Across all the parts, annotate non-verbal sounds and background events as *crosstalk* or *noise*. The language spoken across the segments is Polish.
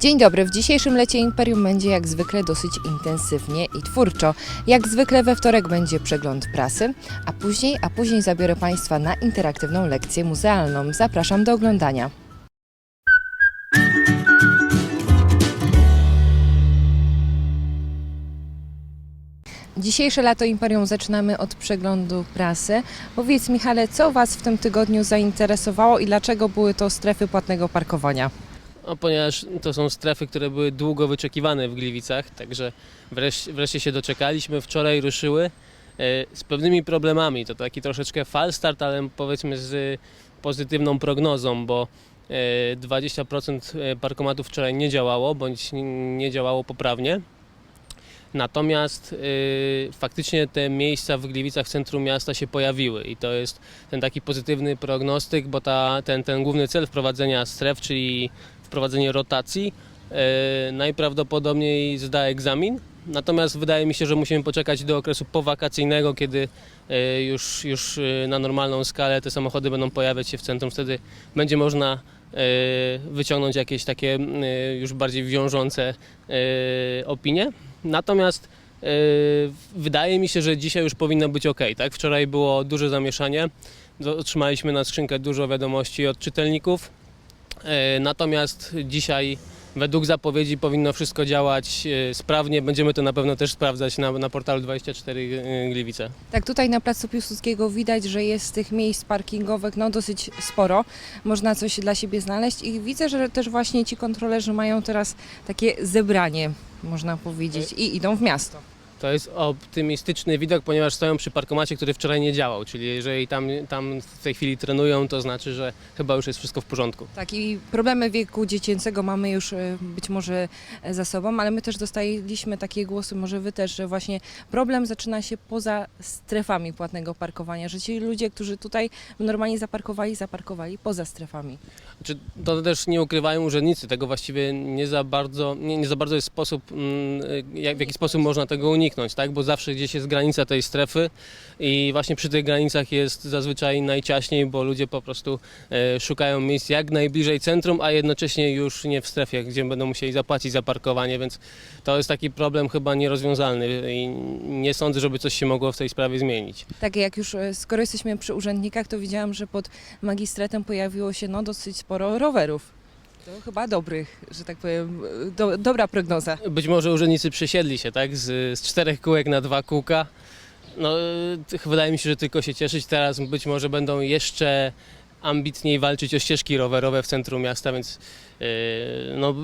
Dzień dobry. W dzisiejszym lecie Imperium będzie jak zwykle dosyć intensywnie i twórczo. Jak zwykle we wtorek będzie przegląd prasy, a później, a później zabiorę Państwa na interaktywną lekcję muzealną. Zapraszam do oglądania. Dzisiejsze lato Imperium zaczynamy od przeglądu prasy. Powiedz Michale, co Was w tym tygodniu zainteresowało i dlaczego były to strefy płatnego parkowania? No, ponieważ to są strefy, które były długo wyczekiwane w Gliwicach, także wreszcie, wreszcie się doczekaliśmy. Wczoraj ruszyły e, z pewnymi problemami. To taki troszeczkę fal start, ale powiedzmy z pozytywną prognozą, bo e, 20% parkomatów wczoraj nie działało, bądź nie działało poprawnie. Natomiast y, faktycznie te miejsca w Gliwicach w centrum miasta się pojawiły i to jest ten taki pozytywny prognostyk, bo ta, ten, ten główny cel wprowadzenia stref, czyli wprowadzenie rotacji, y, najprawdopodobniej zda egzamin. Natomiast wydaje mi się, że musimy poczekać do okresu powakacyjnego, kiedy y, już, już y, na normalną skalę te samochody będą pojawiać się w centrum. Wtedy będzie można wyciągnąć jakieś takie już bardziej wiążące opinie. Natomiast wydaje mi się, że dzisiaj już powinno być ok. Tak? Wczoraj było duże zamieszanie. Otrzymaliśmy na skrzynkę dużo wiadomości od czytelników. Y, Natomiast dzisiaj według zapowiedzi powinno wszystko działać y, sprawnie. Będziemy to na pewno też sprawdzać na, na portalu 24 Gliwice. Tak, tutaj na Placu Piłsudskiego widać, że jest tych miejsc parkingowych no, dosyć sporo. Można coś dla siebie znaleźć i widzę, że też właśnie ci kontrolerzy mają teraz takie zebranie, można powiedzieć, i idą w miasto. To jest optymistyczny widok, ponieważ stoją przy parkomacie, który wczoraj nie działał. Czyli jeżeli tam, tam w tej chwili trenują, to znaczy, że chyba już jest wszystko w porządku. Tak, i problemy wieku dziecięcego mamy już e, być może e, za sobą, ale my też dostaliśmy takie głosy, może wy też, że właśnie problem zaczyna się poza strefami płatnego parkowania, że ci ludzie, którzy tutaj normalnie zaparkowali, zaparkowali poza strefami. Czy to też nie ukrywają urzędnicy, tego właściwie nie za bardzo, nie, nie za bardzo jest sposób, mm, jak, w jaki sposób można tego uniknąć, tak? bo zawsze gdzieś jest granica tej strefy i właśnie przy tych granicach jest zazwyczaj najciaśniej, bo ludzie po prostu e, szukają miejsc jak najbliżej centrum, a jednocześnie już nie w strefie, gdzie będą musieli zapłacić za parkowanie, więc to jest taki problem chyba nierozwiązalny i nie sądzę, żeby coś się mogło w tej sprawie zmienić. Tak, jak już e, skoro jesteśmy przy urzędnikach, to widziałam, że pod magistratem pojawiło się no, dosyć sporo rowerów. To chyba dobrych, że tak powiem, do, dobra prognoza. Być może urzędnicy przesiedli się, tak? Z, z czterech kółek na dwa kółka. No, wydaje mi się, że tylko się cieszyć. Teraz być może będą jeszcze ambitniej walczyć o ścieżki rowerowe w centrum miasta, więc yy, no,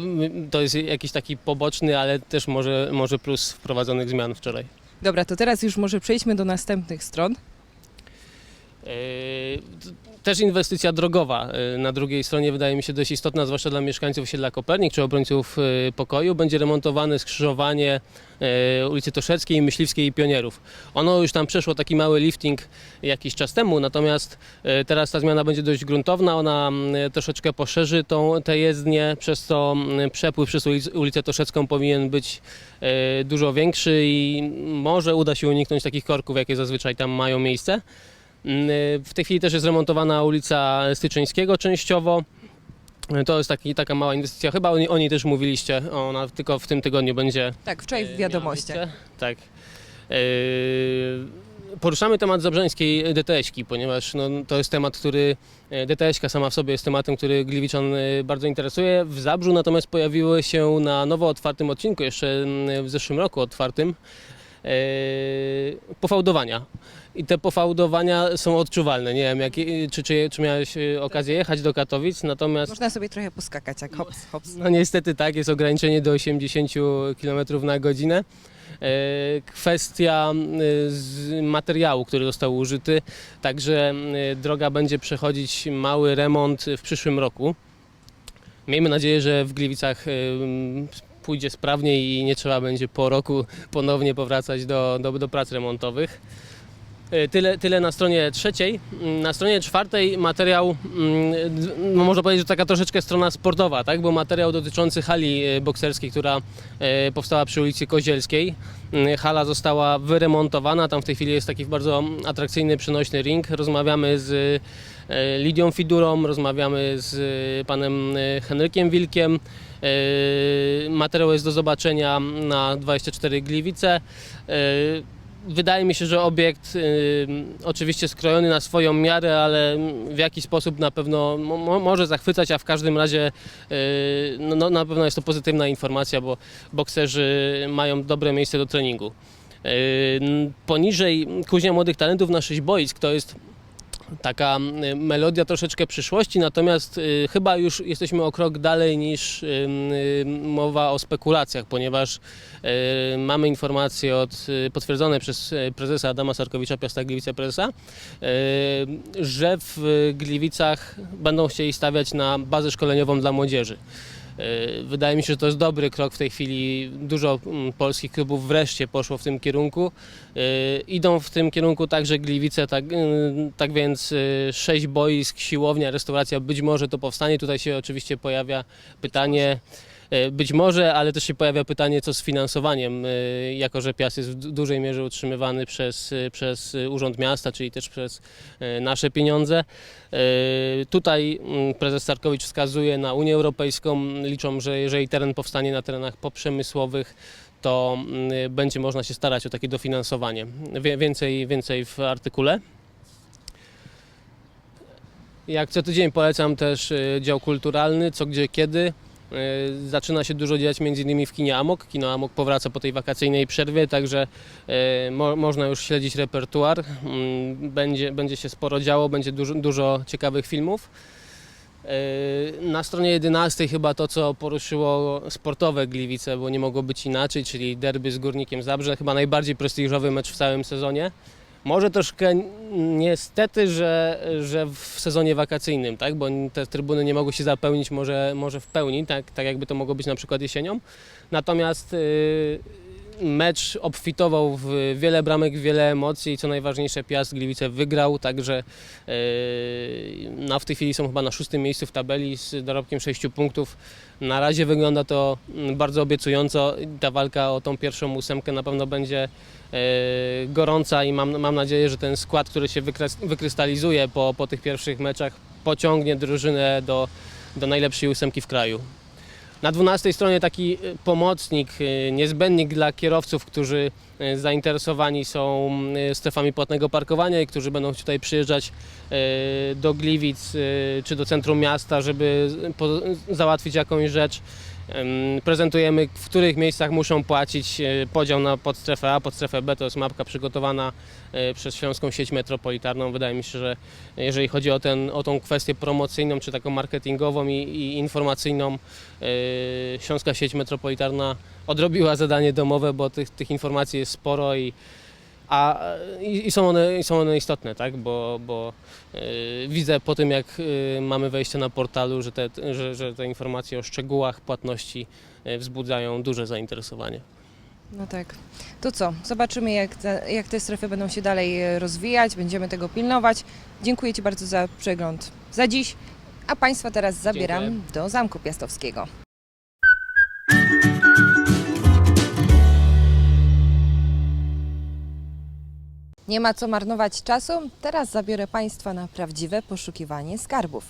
to jest jakiś taki poboczny, ale też może, może plus wprowadzonych zmian wczoraj. Dobra, to teraz już może przejdźmy do następnych stron. Yy, Też inwestycja drogowa yy, na drugiej stronie wydaje mi się dość istotna, zwłaszcza dla mieszkańców osiedla Kopernik czy obrońców yy, pokoju. Będzie remontowane skrzyżowanie ulicy Toszeckiej, Myśliwskiej i Pionierów. Ono już tam przeszło taki mały lifting jakiś czas temu, natomiast teraz ta zmiana będzie dość gruntowna. Ona troszeczkę poszerzy tą, tę jezdnię, przez co przepływ przez ulic- ulicę Toszecką powinien być dużo większy i może uda się uniknąć takich korków, jakie zazwyczaj tam mają miejsce. Mm, W tej chwili też jest remontowana ulica Styczeńskiego częściowo. To jest taki, taka mała inwestycja. Chyba o, niej- o niej też mówiliście. Ona tylko w tym tygodniu będzie. Tak, wczoraj w miała wiadomościach. Tak. E, Poruszamy temat zabrzeńskiej DTS-ki, ponieważ no, to jest temat, który DTS-ka sama w sobie jest tematem, który Gliwiczan bardzo interesuje. W Zabrzu natomiast pojawiły się na nowo otwartym odcinku, jeszcze mm, w zeszłym roku otwartym, pofałdowania. I te pofałdowania są odczuwalne. Nie wiem, jak, czy, czy, czy miałeś e, okazję jechać do Katowic, natomiast Można sobie trochę poskakać, jak hops, hops. no niestety tak, jest ograniczenie do 80 km na godzinę. E, Kwestia e, materiału, który został użyty, także e, droga będzie przechodzić mały remont w przyszłym roku. Miejmy nadzieję, że w Gliwicach e, pójdzie sprawnie i nie trzeba będzie po roku ponownie powracać do, do, do prac remontowych. E, Tyle, tyle na stronie trzeciej. Mm, Na stronie czwartej materiał, mm, no można powiedzieć, że taka troszeczkę strona sportowa, tak? bo materiał dotyczący hali e, bokserskiej, która e, powstała przy ulicy Kozielskiej. Mm, Hala została wyremontowana, tam w tej chwili jest taki bardzo atrakcyjny, przenośny ring. Rozmawiamy z Lidią Fidurą, rozmawiamy z panem Henrykiem Wilkiem. Materiał jest do zobaczenia na 24 Gliwice. Wydaje mi się, że obiekt y, oczywiście skrojony na swoją miarę, ale w jakiś sposób na pewno mo, mo- może zachwycać, a w każdym razie y, no, no, na pewno jest to pozytywna informacja, bo bokserzy mają dobre miejsce do treningu. Y, poniżej Kuźnia Młodych Talentów na 6 boisk to jest taka melodia troszeczkę przyszłości, natomiast y, chyba już jesteśmy o krok dalej niż y, y, mowa o spekulacjach, ponieważ mamy informacje od, potwierdzone przez prezesa Adama Sarkowicza, Piasta Gliwice prezesa, że w Gliwicach będą chcieli stawiać na bazę szkoleniową dla młodzieży. Y, Wydaje mi się, że to jest dobry krok w tej chwili. Dużo mm, polskich klubów wreszcie poszło w tym kierunku. Y, Idą w tym kierunku także Gliwice, tak, y, tak więc sześć boisk, siłownia, restauracja, być może to powstanie. Tutaj się oczywiście pojawia pytanie, być może, ale też się pojawia pytanie, co z finansowaniem, y, jako że Piast jest w du- dużej mierze utrzymywany przez, y, przez Urząd Miasta, czyli też przez nasze pieniądze. Tutaj mm, prezes Starkowicz wskazuje na Unię Europejską. Liczą, że jeżeli teren powstanie na terenach poprzemysłowych, to mm, będzie można się starać o takie dofinansowanie. Więcej, więcej w artykule. Jak co tydzień polecam też dział kulturalny, co gdzie kiedy. Y, Zaczyna się dużo dziać między innymi w kinie Amok. Kino Amok powraca po tej wakacyjnej przerwie, także y, mo, można już śledzić repertuar. Mm, Będzie, będzie się sporo działo, będzie dużo, dużo ciekawych filmów. Y, Na stronie 11 chyba to, co poruszyło sportowe Gliwice, bo nie mogło być inaczej, czyli derby z Górnikiem Zabrze, chyba najbardziej prestiżowy mecz w całym sezonie. Może troszkę niestety, że, że w sezonie wakacyjnym, tak? bo te trybuny nie mogły się zapełnić może, może w pełni, tak, tak jakby to mogło być na przykład jesienią. Natomiast y, mecz obfitował w wiele bramek, wiele emocji i co najważniejsze Piast Gliwice wygrał, także yy, no w tej chwili są chyba na szóstym miejscu w tabeli z dorobkiem 6 punktów. Na razie wygląda to mm, bardzo obiecująco. Ta walka o tą pierwszą ósemkę na pewno będzie yy, gorąca i mam, mam nadzieję, że ten skład, który się wykrys- wykrystalizuje po, po tych pierwszych meczach, pociągnie drużynę do, do najlepszej ósemki w kraju. Na 12 stronie taki y, pomocnik, y, niezbędnik dla kierowców, którzy y, zainteresowani są strefami płatnego parkowania i którzy będą tutaj przyjeżdżać do Gliwic czy do centrum miasta, żeby załatwić jakąś rzecz. Prezentujemy, w których miejscach muszą płacić y, podział na podstrefę A, podstrefę B. To jest mapka przygotowana y, przez Śląską Sieć Metropolitarną. Wydaje mi się, że jeżeli chodzi o, ten, o tą kwestię promocyjną, czy taką marketingową i, i informacyjną, yy, Śląska Sieć Metropolitarna odrobiła zadanie domowe, bo tych, tych informacji jest sporo i, a, i, i, są, one, i są one istotne, tak? bo, bo yy, widzę po tym, jak yy, mamy wejście na portalu, że te, że, że te informacje o szczegółach płatności yy, wzbudzają duże zainteresowanie. No tak. To co? Zobaczymy, jak te, jak te strefy będą się dalej rozwijać. Będziemy tego pilnować. Dziękuję Ci bardzo za przegląd za dziś. A Państwa teraz zabieram Dziękuję. do Zamku Piastowskiego. Nie ma co marnować czasu. Teraz zabiorę Państwa na prawdziwe poszukiwanie skarbów.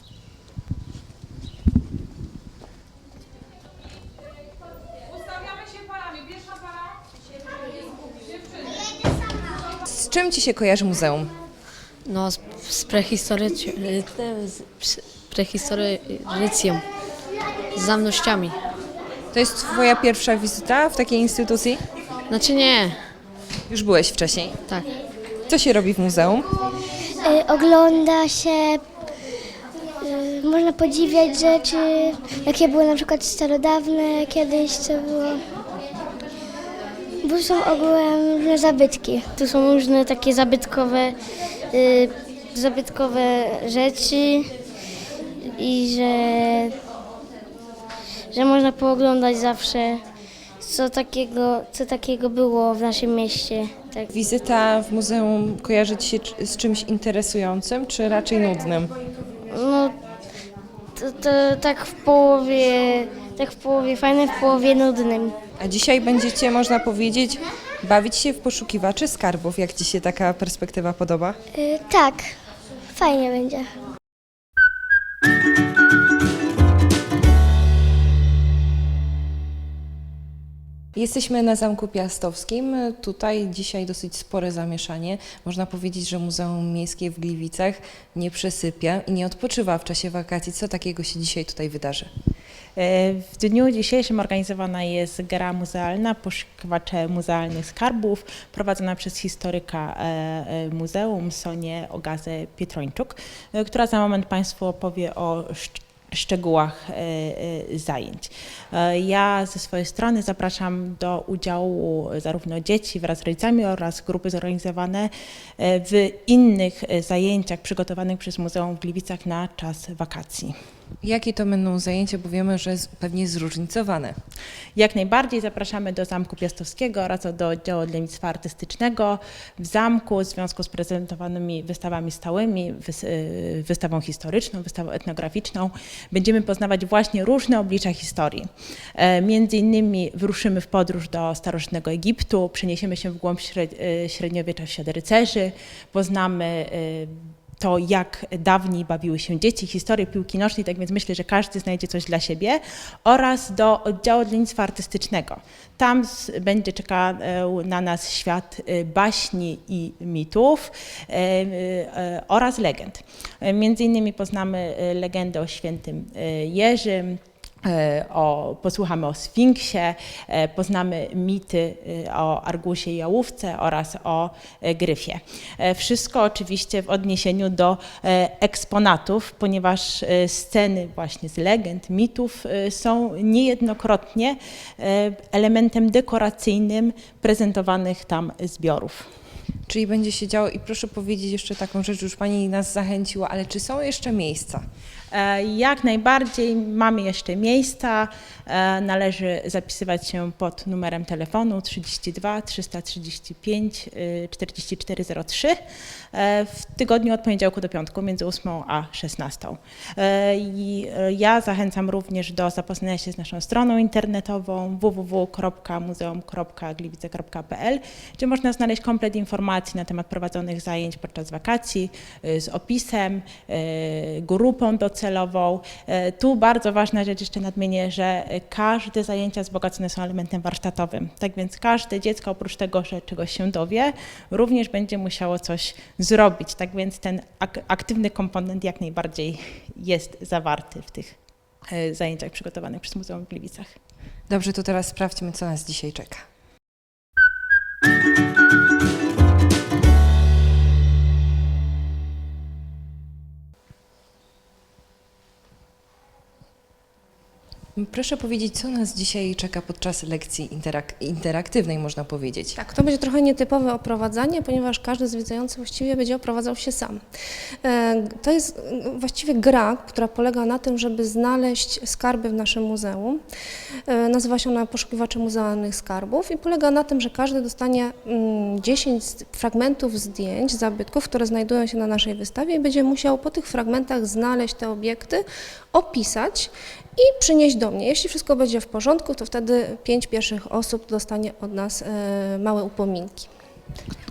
Z czym Ci się kojarzy muzeum? No, z, z, prehistoryci- z z prehistorycją, z zawnościami. To jest Twoja pierwsza wizyta w takiej instytucji? Znaczy nie, Już byłeś wcześniej. tak. Co się robi w muzeum? Y, ogląda się, y, można podziwiać rzeczy, jakie były na przykład starodawne kiedyś, co było. Bo są ogółem różne zabytki. Tu są różne takie zabytkowe, y, zabytkowe rzeczy i że, że można pooglądać zawsze, co takiego, co takiego było w naszym mieście Tak. Wizyta w muzeum kojarzy Ci się z czymś interesującym, czy raczej nudnym? No, to, to tak w połowie, tak w połowie fajnym, w połowie nudnym. A dzisiaj będziecie, można powiedzieć, bawić się w poszukiwaczy skarbów. Jak Ci się taka perspektywa podoba? Y, tak, fajnie będzie. Jesteśmy na Zamku Piastowskim. Tutaj dzisiaj dosyć spore zamieszanie. Można powiedzieć, że Muzeum Miejskie w Gliwicach nie przesypia i nie odpoczywa w czasie wakacji. Co takiego się dzisiaj tutaj wydarzy? E, W dniu dzisiejszym organizowana jest gra muzealna Poszukiwacze Muzealnych Skarbów, prowadzona przez historyka e, e, muzeum Sonię Ogazę Pietrończuk, która za moment Państwu opowie o szczegółach e, e, zajęć. E, Ja ze swojej strony zapraszam do udziału zarówno dzieci wraz z rodzicami oraz grupy zorganizowane w innych zajęciach przygotowanych przez Muzeum w Gliwicach na czas wakacji. Jakie to będą zajęcia, bo wiemy, że z- pewnie zróżnicowane. Jak najbardziej zapraszamy do Zamku Piastowskiego oraz do oddziału lenistwa artystycznego w zamku w związku z prezentowanymi wystawami stałymi, y, wystawą historyczną, wystawą etnograficzną. Będziemy poznawać właśnie różne oblicza historii. E, Między innymi wyruszymy w podróż do starożytnego Egiptu, przeniesiemy się w głąb y, średniowiecza w rycerzy, poznamy y, to, jak dawniej bawiły się dzieci, historię piłki nożnej, tak więc myślę, że każdy znajdzie coś dla siebie, oraz do oddziału lenistwa artystycznego. Tam będzie czekał na nas świat e, baśni i mitów e, e, oraz legend. E, Między innymi poznamy e, legendę o świętym e, Jerzym, e, o, posłuchamy o Sfinksie, e, poznamy mity e, o Argusie i Jałówce oraz o e, Gryfie. E, Wszystko oczywiście w odniesieniu do e, eksponatów, ponieważ e, sceny właśnie z legend, mitów e, są niejednokrotnie e, elementem dekoracyjnym prezentowanych tam zbiorów. Czyli będzie się działo i proszę powiedzieć jeszcze taką rzecz, już Pani nas zachęciła, ale czy są jeszcze miejsca? E, Jak najbardziej mamy jeszcze miejsca. E, Należy zapisywać się pod numerem telefonu 32 335 y, 4403 e, w tygodniu od poniedziałku do piątku między 8 a 16. E, I ja zachęcam również do zapoznania się z naszą stroną internetową www.muzeum.gliwice.pl, gdzie można znaleźć komplet informacji na temat prowadzonych zajęć podczas wakacji y, z opisem, y, grupą docelową. E, Tu bardzo ważna rzecz, jeszcze nadmienię, że każde zajęcia wzbogacone są elementem warsztatowym. Tak więc każde dziecko oprócz tego, że czegoś się dowie, również będzie musiało coś zrobić. Tak więc ten ak- aktywny komponent jak najbardziej jest zawarty w tych e, zajęciach przygotowanych przez Muzeum w Gliwicach. Dobrze, to teraz sprawdźmy, co nas dzisiaj czeka. Proszę powiedzieć, co nas dzisiaj czeka podczas lekcji interak- interaktywnej, można powiedzieć. Tak, to będzie trochę nietypowe oprowadzanie, ponieważ każdy zwiedzający właściwie będzie oprowadzał się sam. E, To jest e, właściwie gra, która polega na tym, żeby znaleźć skarby w naszym muzeum. E, Nazywa się ona Poszukiwacze Muzealnych Skarbów i polega na tym, że każdy dostanie mm, 10 z- fragmentów zdjęć, zabytków, które znajdują się na naszej wystawie i będzie musiał po tych fragmentach znaleźć te obiekty, opisać i przynieść do mnie. Jeśli wszystko będzie w porządku, to wtedy pięć pierwszych osób dostanie od nas e, małe upominki.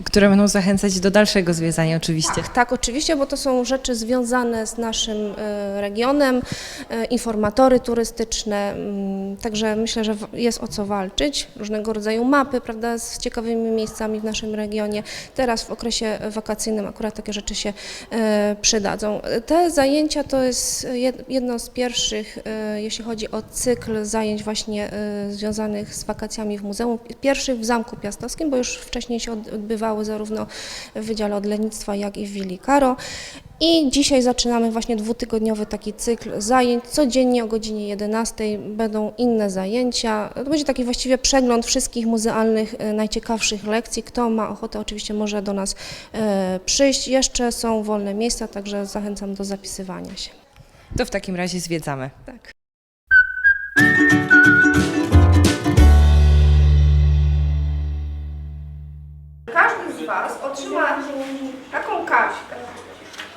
Które będą zachęcać do dalszego zwiedzania oczywiście. Tak, oczywiście, bo to są rzeczy związane z naszym e, regionem, e, informatory turystyczne, mm, także myślę, że jest o co walczyć. Różnego rodzaju mapy, prawda, z ciekawymi miejscami w naszym regionie. Teraz w okresie wakacyjnym akurat takie rzeczy się e, przydadzą. Te zajęcia to jest jed- jedno z pierwszych, jeśli chodzi o cykl zajęć właśnie związanych z wakacjami w muzeum. Pierwszy w Zamku Piastowskim, bo już wcześniej się od- odbywały zarówno w Wydziale Odlennictwa, jak i w Willi Caro. I dzisiaj zaczynamy właśnie dwutygodniowy taki cykl zajęć. Codziennie o godzinie 11 będą inne zajęcia. To będzie taki właściwie przegląd wszystkich muzealnych e, najciekawszych lekcji. Kto ma ochotę, oczywiście może do nas e, przyjść. Jeszcze są wolne miejsca, także zachęcam do zapisywania się. To w takim razie zwiedzamy. Tak. Was otrzyma taką kartkę.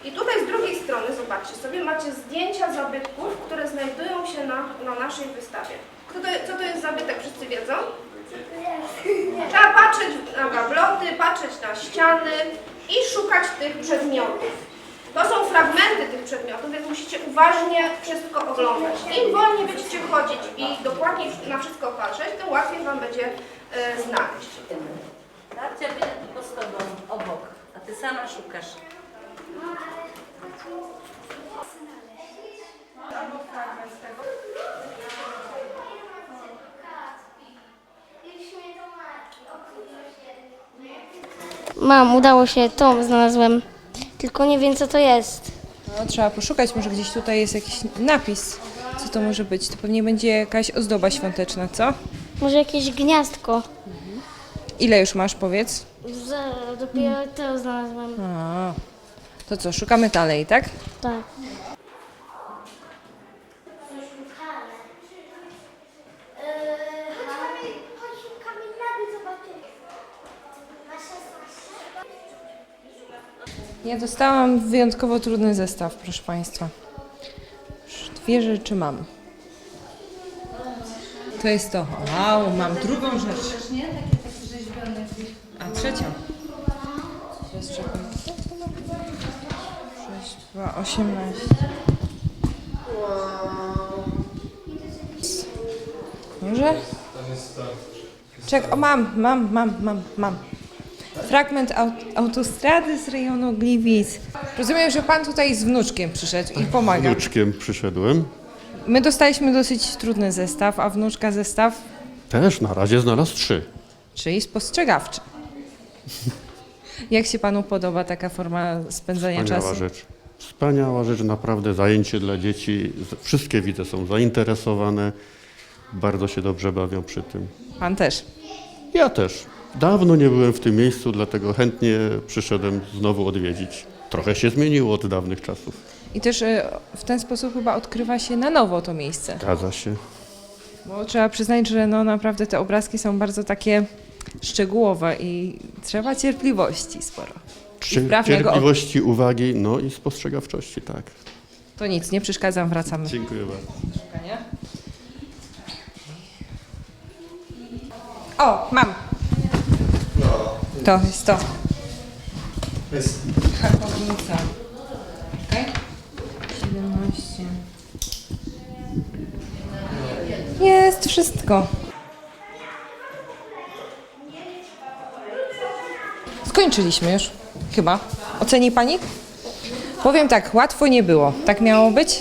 I tutaj z drugiej strony, zobaczcie sobie, macie zdjęcia zabytków, które znajdują się na, na naszej wystawie. Kto to, co to jest zabytek? Wszyscy wiedzą? Trzeba patrzeć na gabloty, patrzeć na ściany i szukać tych przedmiotów. To są fragmenty tych przedmiotów, więc musicie uważnie wszystko oglądać. Im wolniej będziecie chodzić i dokładnie na wszystko patrzeć, tym łatwiej Wam będzie e, znaleźć. Babcia będzie tylko z tobą obok, a ty sama szukasz. Mam, udało się, tom znalazłem. Tylko nie wiem co to jest. No, trzeba poszukać, może gdzieś tutaj jest jakiś napis. Co to może być? To pewnie będzie jakaś ozdoba świąteczna, co? Może jakieś gniazdko. Ile już masz, powiedz? Za, dopiero to znalazłem. A, to co, szukamy dalej, tak? Tak. Ja dostałam wyjątkowo trudny zestaw, proszę Państwa. Dwie rzeczy mam. To jest to. Wow, mam drugą rzecz. A trzecią. Jest czekaj. 6, 2, 18. Może? Czek, o mam, mam, mam, mam, mam. Fragment aut autostrady z rejonu Gliwic. Rozumiem, że pan tutaj z wnuczkiem przyszedł i pomaga. Wnuczkiem przyszedłem. My dostaliśmy dosyć trudny zestaw, a wnuczka zestaw, Też na razie znalazł trzy. czyli spostrzegawczy. Jak się panu podoba taka forma spędzania Wspaniała czasu? rzecz. Wspaniała rzecz, naprawdę zajęcie dla dzieci. Z- Wszystkie widzę są zainteresowane. Bardzo się dobrze bawią przy tym. Pan też. Ja też. Dawno nie byłem w tym miejscu, dlatego chętnie przyszedłem znowu odwiedzić. Trochę się zmieniło od dawnych czasów. I też e, w ten sposób chyba odkrywa się na nowo to miejsce. Zgadza się. Bo trzeba przyznać, że no naprawdę te obrazki są bardzo takie szczegółowe i trzeba cierpliwości sporo. Cierpliwości, uwagi, no i spostrzegawczości, tak. To nic, nie przeszkadzam, wracamy. Dziękuję bardzo. O, mam. To jest to. Hakownica. Czekaj. 17. Jest wszystko. Skończyliśmy już. Chyba. Oceni pani? Powiem tak, łatwo nie było. Tak miało być?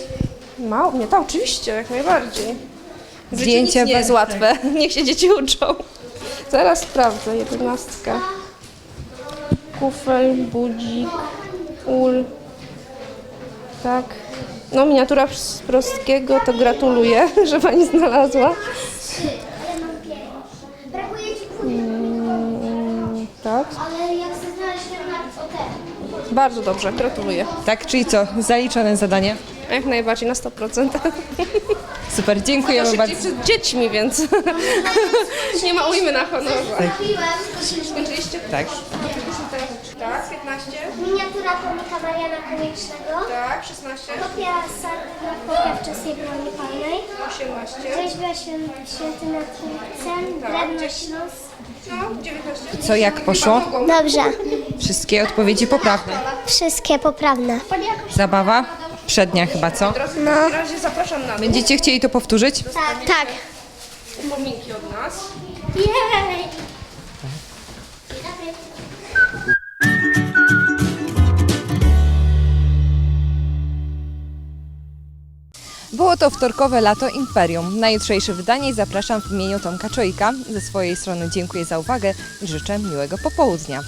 Mało? Nie, to oczywiście, jak najbardziej. W życiu Zdjęcia nic nie jest bez- łatwe. *laughs* Niech się dzieci uczą. Zaraz sprawdzę, jedenastka. Kufel, budzik, ul. Tak. No, miniatura z Prostkiego, to gratuluję, *laughs* że pani znalazła. Brakuje ci Tak. ale jak chcesz znaleźć na o te. Bardzo dobrze, gratuluję. Tak, czyli co? Zaliczone zadanie? Jak najbardziej, na 100%. Super, dziękujemy Szybciej bardzo. przed dziećmi, więc *laughs* nie ma ujmy na honorze. Kupiłem Skończyliście? Tak. Tak, 15. miniatura pomnika Mariana Koniecznego. Tak, 16. Kopia sarkofagowia w czasie broni palnej. 18. Rzeźba świę- święty nad Trójcem. Drewno śluz. No, 19. Co, jak poszło? Dobrze. Wszystkie odpowiedzi poprawne. Wszystkie poprawne. Zabawa? Przednia chyba, co? W razie zapraszam na. Będziecie chcieli to powtórzyć? Tak. Tak. Pominki od nas. Jej! Było to wtorkowe lato Imperium. Na jutrzejsze wydanie zapraszam w imieniu Tomka Czojka. Ze swojej strony dziękuję za uwagę i życzę miłego popołudnia.